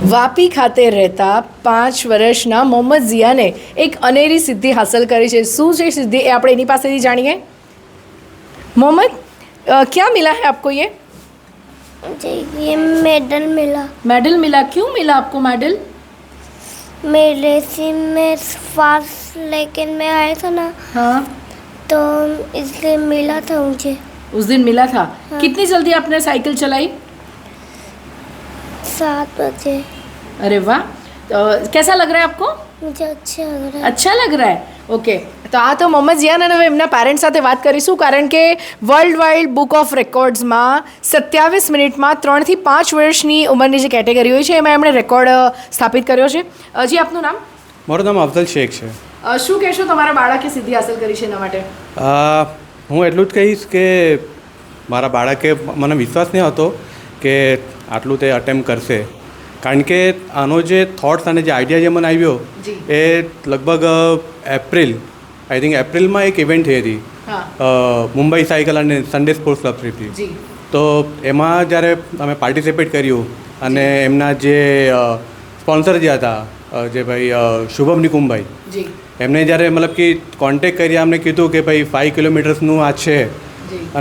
વાપી ખાતે રહેતા પાંચ વર્ષના મોહમ્મદ ઝિયાને એક અનેરી સિદ્ધિ હાંસલ કરી છે શું છે સિદ્ધિ એ આપણે એની પાસેથી જાણીએ મોહમ્મદ અ, ક્યાં મિલા है आपको ये मुझे ये मेडल मिला मेडल मिला क्यों मिला आपको मेडल मैं रेसिंग में फास्ट लेकिन मैं आया था ना हाँ तो इसलिए मिला था मुझे उस दिन मिला था कितनी जल्दी आपने साइकिल चलाई सात बजे अरे वाह तो कैसा लग रहा है आपको मुझे अच्छा लग रहा है અચ્છા લગ રહા હે ઓકે તો આ તો મોહમ્મદ જિયાન અને હવે એમના પેરેન્ટ્સ સાથે વાત કરીશું કારણ કે વર્લ્ડ વાઇડ બુક ઓફ રેકોર્ડ્સમાં સત્યાવીસ મિનિટમાં ત્રણથી પાંચ વર્ષની ઉંમરની જે કેટેગરી હોય છે એમાં એમણે રેકોર્ડ સ્થાપિત કર્યો છે અ, જી આપનું નામ મારું નામ અફઝલ શેખ છે અ, શું કહેશો તમારા બાળકે સિદ્ધિ હાંસલ કરી છે એના માટે અ, હું એટલું જ કહીશ કે મારા બાળકે મને વિશ્વાસ નહીં હતો કે આટલું તે અટેમ્પ કરશે. કારણ કે આનો જે થોટ્સ અને જે આઈડિયા જે મને આવ્યો એ લગભગ એપ્રિલ આઈ થિંક એપ્રિલમાં એક ઇવેન્ટ થઈ હતી. મુંબઈ સાયકલ અને સન્ડે સ્પોર્ટ્સ ક્લબ તરફથી તો એમાં જ્યારે અમે પાર્ટિસિપેટ કર્યું અને એમના જે સ્પોન્સર જે હતા જે ભાઈ શુભમ નિકુમભાઈ એમને જ્યારે મતલબ કે કોન્ટેક કરી અમને કીધું કે ભાઈ ફાઇવ કિલોમીટર્સનું આ છે.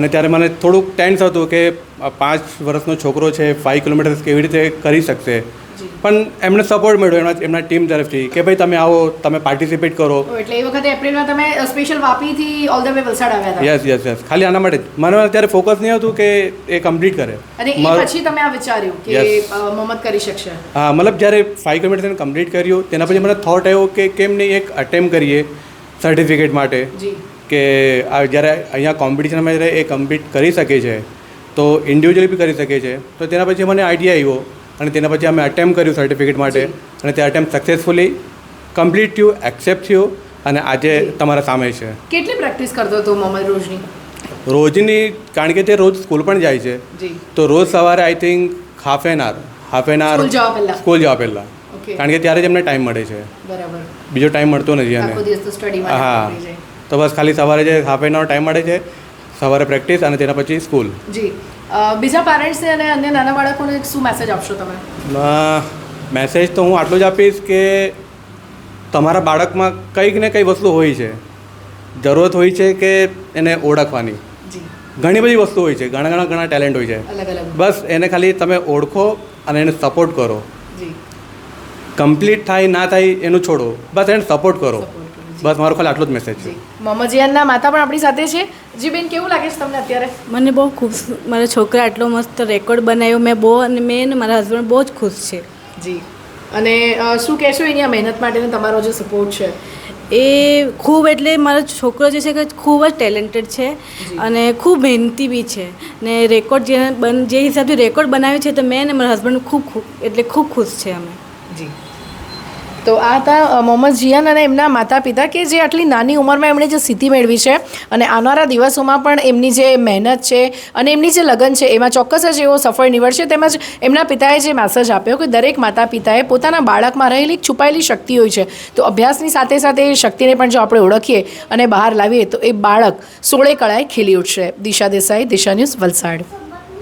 અને ત્યારે મને થોડુંક ટેન્સ હતું કે પાંચ વર્ષનો છોકરો છે ફાઇવ કિલોમીટર્સ કેવી રીતે કરી શકશે. પણ એમને સપોર્ટ મળ્યો એમના એમના ટીમ તરફથી કે ભાઈ તમે આવો તમે પાર્ટિસિપેટ કરો. એટલે એ વખતે એપ્રિલમાં તમે સ્પેશિયલ વાપીથી ઓલ ધ વે વલસાડ આવ્યા હતા? યસ યસ યસ ખાલી આના માટે મને ત્યારે ફોકસ નહીં હતું કે એ કમ્પ્લીટ કરે. અને એ પછી તમે આ વિચાર્યું કે મોહમ્મદ કરી શકશે? હા મતલબ જ્યારે ફાઇવ કિલોમીટર કમ્પ્લીટ કર્યું તેના પછી મને થોટ આવ્યો કે કેમ નહીં એક અટેમ્પ કરીએ સર્ટિફિકેટ માટે. જી. કે આ જ્યારે અહીંયા કોમ્પિટિશનમાં જ્યારે એ કમ્પ્લીટ કરી શકે છે તો ઇન્ડિવિજ્યુઅલી બી કરી શકે છે તો તેના પછી મને આઈડિયા આવ્યો અને તેના પછી અમે અટેમ્પ કર્યું સર્ટિફિકેટ માટે અને તે અટેમ્પ સક્સેસફુલી કમ્પ્લીટ થયું એક્સેપ્ટ થયું અને આજે તમારા સામે છે. કેટલી પ્રેક્ટિસ કરતો હતો મોહમ્મદ રોજની? રોજની કારણ કે તે રોજ સ્કૂલ પણ જાય છે. તો રોજ સવારે I think half an hour half an hour school જવા પહેલા? કારણ કે ત્યારે જ એમને ટાઈમ મળે છે. બરાબર. બીજો ટાઈમ મળતો નથી અને હા. તો બસ ખાલી સવારે જે હાફ એન ટાઈમ મળે છે સવારે પ્રેક્ટિસ અને તેના પછી સ્કૂલ જી. બીજા પેરેન્ટ્સને અને અન્ય નાના બાળકોને શું મેસેજ આપશો તમે? મેસેજ તો હું આટલું જ આપીશ કે તમારા બાળકમાં કંઈક ને કંઈ વસ્તુ હોય છે. જરૂરત હોય છે કે એને ઓળખવાની. ઘણી બધી વસ્તુ હોય છે ઘણા ઘણા ઘણા ટેલેન્ટ હોય છે. બસ એને ખાલી તમે ઓળખો અને એને સપોર્ટ કરો. કમ્પ્લીટ થાય ના થાય એનું છોડો. બસ એને સપોર્ટ કરો. બસ મારો ખાલી આટલો જ મેસેજ છે. મોહમ્મદ માતા પણ આપણી સાથે છે. જી બેન કેવું લાગે છે તમને અત્યારે? મને બહુ ખૂબ મારા છોકરા આટલો મસ્ત રેકોર્ડ બનાવ્યો. મેં બહુ અને મેં મારા હસબન્ડ બહુ જ ખુશ છે. જી. અને શું કહેશો એની આ મહેનત માટેનો તમારો જે સપોર્ટ છે? એ ખૂબ એટલે મારો છોકરો જે છે કે ખૂબ જ ટેલેન્ટેડ છે અને ખૂબ મહેનતી બી છે. ને રેકોર્ડ જે બન જે હિસાબથી રેકોર્ડ બનાવ્યો છે તો મેં ને મારા હસબન્ડ ખૂબ ખૂબ એટલે ખૂબ ખુશ છે અમે. જી. તો આ હતા મોહમ્મદ જીયાન અને એમના માતા પિતા કે જે આટલી નાની ઉંમરમાં એમણે જે સિદ્ધિ મેળવી છે અને આવનારા દિવસોમાં પણ એમની જે મહેનત છે અને એમની જે લગન છે, એમાં ચોક્કસ જ એવો સફળ નીવડશે તેમજ એમના પિતાએ જે મેસેજ આપ્યો કે દરેક માતા પિતાએ પોતાના બાળકમાં રહેલી છુપાયેલી શક્તિ હોય છે. તો અભ્યાસની સાથે સાથે એ શક્તિને પણ જો આપણે ઓળખીએ અને બહાર લાવીએ તો એ બાળક સોળે કળાએ ખીલી ઉઠશે. દિશા દેસાઈ, દિશા ન્યૂઝ વલસાડ.